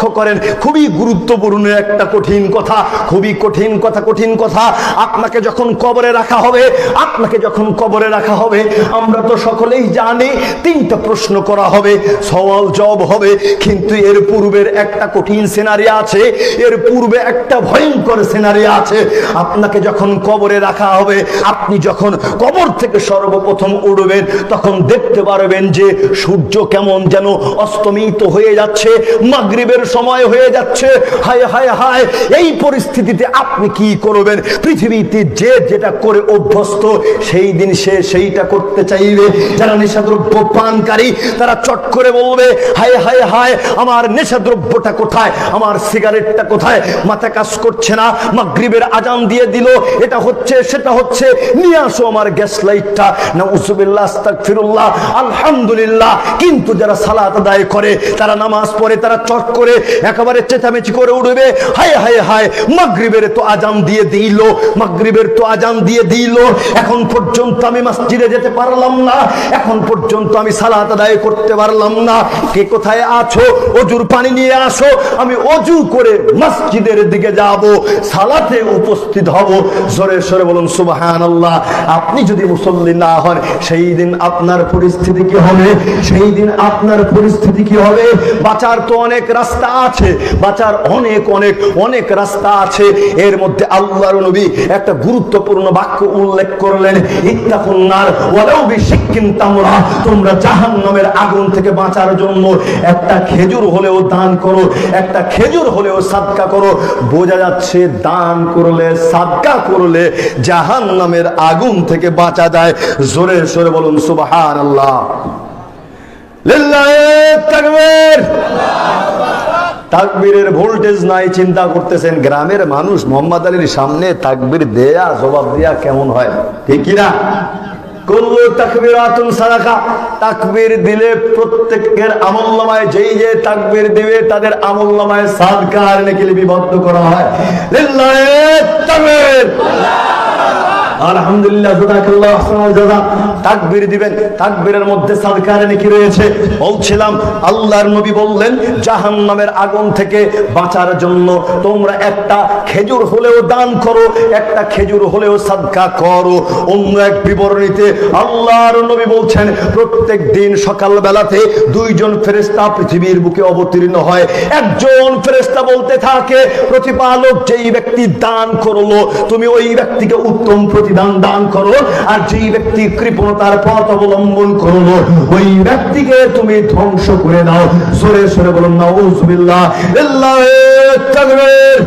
লক্ষ্য করেন, খুবই গুরুত্বপূর্ণ একটা কঠিন কথা, খুবই কঠিন কথা কঠিন কথা। আপনাকে যখন কবরে রাখা হবে, আপনাকে যখন কবরে রাখা হবে, আমরা তো সকলেই জানি, তিনটা প্রশ্ন করা হবে, সওয়াল জবাব হবে। কিন্তু এর পূর্বের একটা কঠিন সিনারি আছে, এর পূর্বে একটা ভয়ঙ্কর সিনারি আছে। আপনাকে যখন কবরে রাখা হবে, আপনি যখন কবর থেকে সর্বপ্রথম উঠবেন, তখন দেখতে পারবেন যে সূর্য কেমন যেন অস্তমিত হয়ে যাচ্ছে, মাগরিবের সময় হয়ে যাচ্ছে। হায় হায় হায়, এই পরিস্থিতিতে আপনি কি করবেন? পৃথিবীতে যে যেটা করে অভ্যস্ত, সেই দিন সে সেইটা করতে চাইবে। যারা নেশাদ্রব্য পানকারী, তারা চট করে বলবে, হায় হায় হায়, আমার নেশাদ্রব্যটা কোথায়? আমার সিগারেটটা কোথায়? মাথা কাজ করছে না, মাগরিবের আজান দিয়ে দিল, এটা হচ্ছে, সেটা হচ্ছে, নিয়ে আসো আমার গ্যাস লাইটটা। না উসুবিল্লাহ আস্তাগফিরুল্লাহ, আলহামদুলিল্লাহ। কিন্তু যারা সালাত আদায় করে, তারা নামাজ পড়ে, তারা চট করে একেবারে চেঁচামেচি করে উঠবে হায় হায় হায়, মাগরিবের তো আজান দিয়ে দিল, মাগরিবের তো আজান দিয়ে দিল। এখন পর্যন্ত আমি মসজিদে যেতে পারলাম না, এখন পর্যন্ত আমি সালাত আদায় করতে পারলাম না। কে কোথায় আছো? অজুর পানি নিয়ে আসো, আমি অজু করে মসজিদের দিকে যাব, সালাতে উপস্থিত হব। জোরে সরে বলুন সুবাহান আল্লাহ আপনি যদি মুসল্লি না হন, সেই দিন আপনার পরিস্থিতি কি হবে? সেই দিন আপনার পরিস্থিতি কি হবে? বাঁচার তো অনেক রাস্তা আছে, বাঁচার অনেক অনেক অনেক রাস্তা আছে। এর মধ্যে আল্লাহর নবী একটা গুরুত্বপূর্ণ বাক্য উল্লেখ করলেন, ইত্তাকুন্নার ওয়ালাউ বিশিক্কিন তামরা তোমরা জাহান্নামের আগুন থেকে বাঁচার জন্য একটা খেজুর হলেও দান করো, একটা খেজুর হলেও সাদকা করো। বোঝা যাচ্ছে দান করলে, সাদকা করলে জাহান্নামের আগুন থেকে বাঁচা যায়। জোরে সরে বলুন, সুবহানাল্লাহ। লিল্লাহি তাকবীর। তাকবীরের ভোল্টেজ নাই, চিন্তা করতেছেন, গ্রামের মানুষ মোহাম্মদ আলীর সামনে তাকবীর দেয়া, জবাব দেয়া কেমন হয়? ঠিক না সাদাকা, তাকবীর দিলে প্রত্যেকের আমলনামায় যেই যে তাকবীর তাদের আমলনামায় সাদকা আর নাকি লিপিবদ্ধ করা হয়। আলহামদুলিল্লাহ রয়েছে? বলছিলাম নবী তোমরা আল্লাহর নবী বলছেন, প্রত্যেক দিন সকাল বেলাতে দুইজন ফেরেশতা পৃথিবীর বুকে অবতীর্ণ হয়। একজন ফেরেশতা বলতে থাকে, প্রতিপালক যেই ব্যক্তি দান করল, তুমি ওই ব্যক্তিকে উত্তম প্রতিদান দান করো, আর যেই ব্যক্তি কৃপণতার পথ অবলম্বন করল, ওই ব্যক্তিকে তুমি ধ্বংস করে দাও। সরে সরে বলুন, নাউজুবিল্লাহ আল্লাহ তাকবীর।